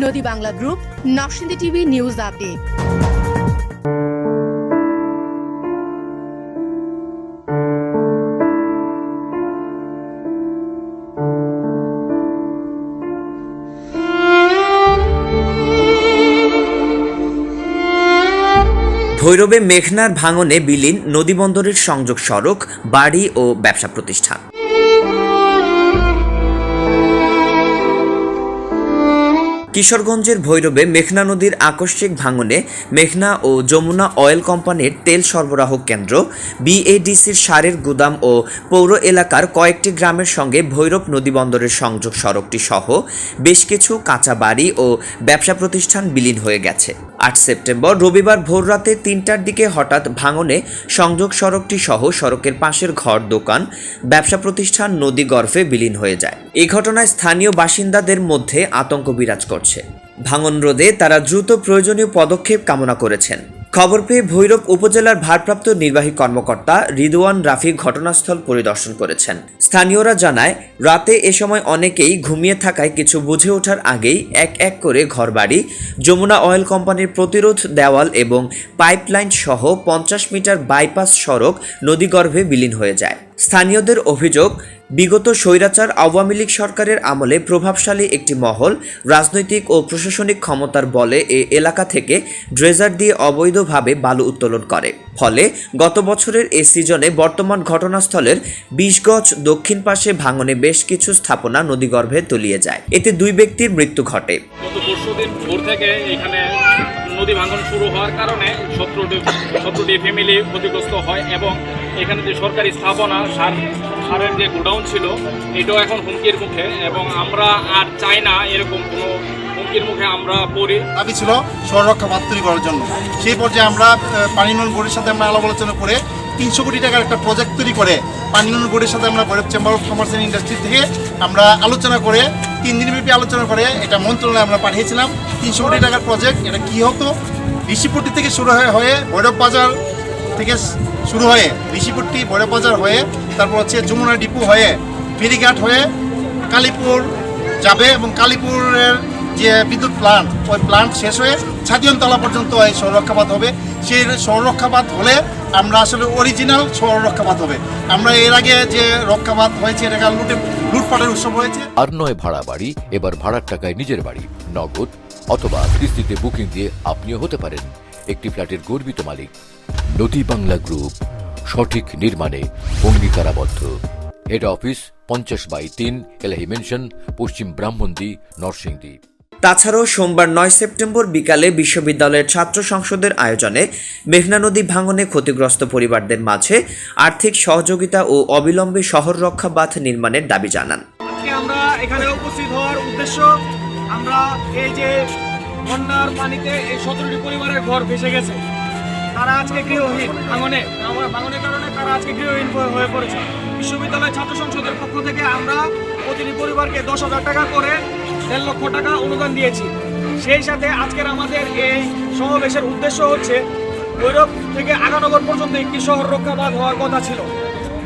নদী Bangla group, Narsingdi TV news update. ভৈরবে মেঘনার ভাঙনে বিলীন নদীবন্দরের সংযোগ সড়ক, বাড়ি ও ব্যবসা প্রতিষ্ঠান। কিশোরগঞ্জের ভৈরবে মেঘনা নদীর আকস্মিক ভাঙনে মেঘনা ও যমুনা অয়েল কোম্পানির তেল সরবরাহ কেন্দ্র, বিএডিসির সারের গুদাম ও পৌর এলাকার কয়েকটি গ্রামের সঙ্গে ভৈরব নদীবন্দরের সংযোগ সড়কটি সহ বেশ কিছু কাঁচা বাড়ি ও ব্যবসা প্রতিষ্ঠান বিলীন হয়ে গেছে। আট সেপ্টেম্বর রবিবার ভোর রাতে তিনটার দিকে হঠাৎ ভাঙনে সংযোগ সড়কটি সহ সড়কের পাশের ঘর, দোকান, ব্যবসা প্রতিষ্ঠান, নদী গর্ভে বিলীন হয়ে যায়। এই ঘটনায় স্থানীয় বাসিন্দাদের মধ্যে আতঙ্ক বিরাজ করছে। ভাঙন রোধে তারা দ্রুত প্রয়োজনীয় পদক্ষেপ কামনা করেছেন। খবর পেয়ে ভৈরব উপজেলার ভারপ্রাপ্ত নির্বাহী কর্মকর্তা রিদওয়ান রাফি ঘটনাস্থল পরিদর্শন করেছেন। স্থানীয়রা জানায়, রাতে এ সময় অনেকেই ঘুমিয়ে থাকায় কিছু বুঝে ওঠার আগেই এক এক করে ঘরবাড়ি, যমুনা অয়েল কোম্পানির প্রতিরোধ দেওয়াল এবং পাইপলাইন সহ পঞ্চাশ মিটার বাইপাস সড়ক নদীগর্ভে বিলীন হয়ে যায়। স্থানীয়দের অভিযোগ, বিগত স্বৈরাচার আওয়ামী লীগ সরকারের আমলে প্রভাবশালী একটি মহল, রাজনৈতিক ও প্রশাসনিক ক্ষমতার বলে এ এলাকা থেকে ড্রেজার দিয়ে অবৈধভাবে বালু উত্তোলন করে। ফলে গত বছরের এ সিজনে বর্তমান ঘটনাস্থলের বিশ গজ দক্ষিণ পাশে ভাঙনে বেশ কিছু স্থাপনা নদীগর্ভে তলিয়ে যায়। এতে দুই ব্যক্তির মৃত্যু ঘটে। এখানে নদী ভাঙন শুরু হওয়ার কারণে সতেরোটি সতেরোটি ফ্যামিলি ক্ষতিগ্রস্ত হয় এবং এখানে যে সরকারি স্থাপনা, সার, সারের যে গোডাউন ছিল, এটাও এখন হুমকির মুখে এবং আমরা আর চাই না এরকম কোনো হুমকির মুখে আমরা পড়ি। দাবি ছিল স্বরক্ষা বাঁধ তৈরি করার জন্য। সেই পর্যায়ে আমরা পানি বোর্ডের সাথে আমরা আলাপ আলোচনা করে তিনশো কোটি টাকার একটা প্রজেক্ট তৈরি করে পানি বোর্ডের সাথে আমরা Bhairab chamber of commerce and industry থেকে আমরা আলোচনা করে, তিন দিনব্যাপী আলোচনা করে এটা মন্ত্রণালয়ে আমরা পাঠিয়েছিলাম। তিনশো কোটি টাকার প্রজেক্ট এটা কী হতো? ঋষিপট্টি থেকে শুরু হয়ে হয়ে ভৈরব বাজার থেকে শুরু হয়ে ঋষিপট্টি ভৈরব বাজার হয়ে, তারপর হচ্ছে যমুনা ডিপু হয়ে, ফেরিঘাট হয়ে, কালীপুর যাবে এবং কালীপুরের যে বিদ্যুৎ প্লান্ট ওই প্লান্ট শেষ হয়ে ছাদিয়নতলা পর্যন্ত এই সৌররক্ষাবাদ হবে। সেই সৌররক্ষাবাদ হলে আমরা আসলে অরিজিনাল সৌররক্ষাবাদ হবে। আমরা এর আগে যে রক্ষাবাদ হয়েছে এটা লুটে লুটপাটের উৎসব হয়েছে। আর নয় ভাড়া বাড়ি, এবার ভাড়ার টাকায় নিজের বাড়ি, নগদ অথবা কিস্তিতে বুকিং দিয়ে আপনিও হতে পারেন একটি ফ্ল্যাটের গর্বিত মালিক। নদী বাংলা গ্রুপ সঠিক নির্মাণে অঙ্গীকারাবদ্ধ। হেড অফিস পঞ্চাশ বাই তিন এলাহি মেনশন পশ্চিম ব্রাহ্মণদী, নরসিংদী। তাছাড়াও সোমবার নয় সেপ্টেম্বর বিকালে বিশ্ববিদ্যালয়ের ছাত্র সংসদের আয়োজনে মেঘনা নদী ভাঙনে ক্ষতিগ্রস্ত পরিবারদের মাঝে আর্থিক সহযোগিতা ও অবিলম্বে শহর রক্ষা বাঁধ নির্মাণের দাবি জানান। আমরা এখানে উপস্থিত হওয়ার উদ্দেশ্য, আমরা এই যে বন্যার পানিতে এই সতেরোটি পরিবারের ঘর ভেসে গেছে। তারা আজকে গৃহহীন ভাঙনে ভাঙনের কারণে তারা আজকে গৃহহীন হয়ে পড়েছে। বিশ্ববিদ্যালয় ছাত্র সংসদের পক্ষ থেকে আমরা প্রতিটি পরিবারকে দশ হাজার টাকা করে দেড় লক্ষ টাকা অনুদান দিয়েছি। সেই সাথে আজকের আমাদের এই সমাবেশের উদ্দেশ্য হচ্ছে, ভৈরব থেকে আগানগর পর্যন্ত একটি শহর রক্ষাবাদ হওয়ার কথা ছিল।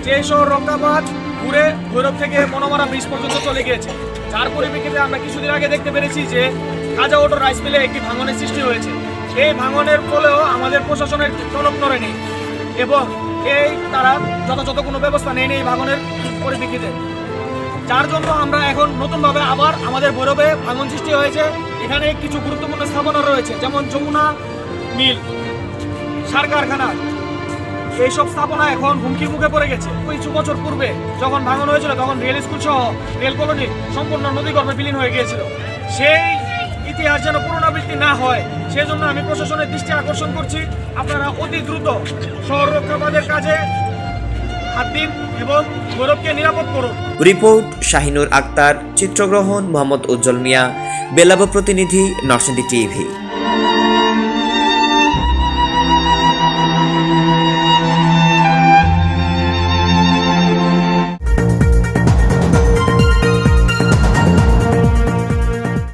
যে শহর রক্ষাবাদ ঘুরে ভৈরব থেকে মনোমারা ব্রিজ পর্যন্ত চলে গিয়েছে। যার পরিপ্রেক্ষিতে আমরা কিছুদিন আগে দেখতে পেরেছি যে কাজা অটো রাইস মিলে একটি ভাঙনের সৃষ্টি হয়েছে। এই ভাঙনের ফলেও আমাদের প্রশাসনের তলব করেনি এবং এই তারা যথাযথ কোনো ব্যবস্থা নেয়নি এই ভাঙনের পরিপ্রেক্ষিতে। যার জন্য আমরা এখন নতুনভাবে আবার আমাদের ভৈরবে ভাঙন সৃষ্টি হয়েছে। এখানে কিছু গুরুত্বপূর্ণ স্থাপনা রয়েছে, যেমন যমুনা মিল, সার কারখানা। এইসব স্থাপনা এখন হুমকির মুখে পড়ে গেছে। কিছু বছর পূর্বে যখন ভাঙন হয়েছিল, তখন রেল স্কুল সহ রেল কলোনি সম্পূর্ণ নদীগর্ভে বিলীন হয়ে গিয়েছিল। সেই ইতিহাস যেন পুনরাবৃত্তি না হয়, সেজন্য আমি প্রশাসনের দৃষ্টি আকর্ষণ করছি। আপনারা অতি দ্রুত শহর রক্ষাবাদের কাজে হাত এবং গৌরবকে নিরাপদ করুন। রিপোর্ট শাহিনুর আক্তার, চিত্রগ্রহণ মোহাম্মদ উজ্জ্বল মিয়া, বেলাব প্রতিনিধি নরসিংদী টিভি।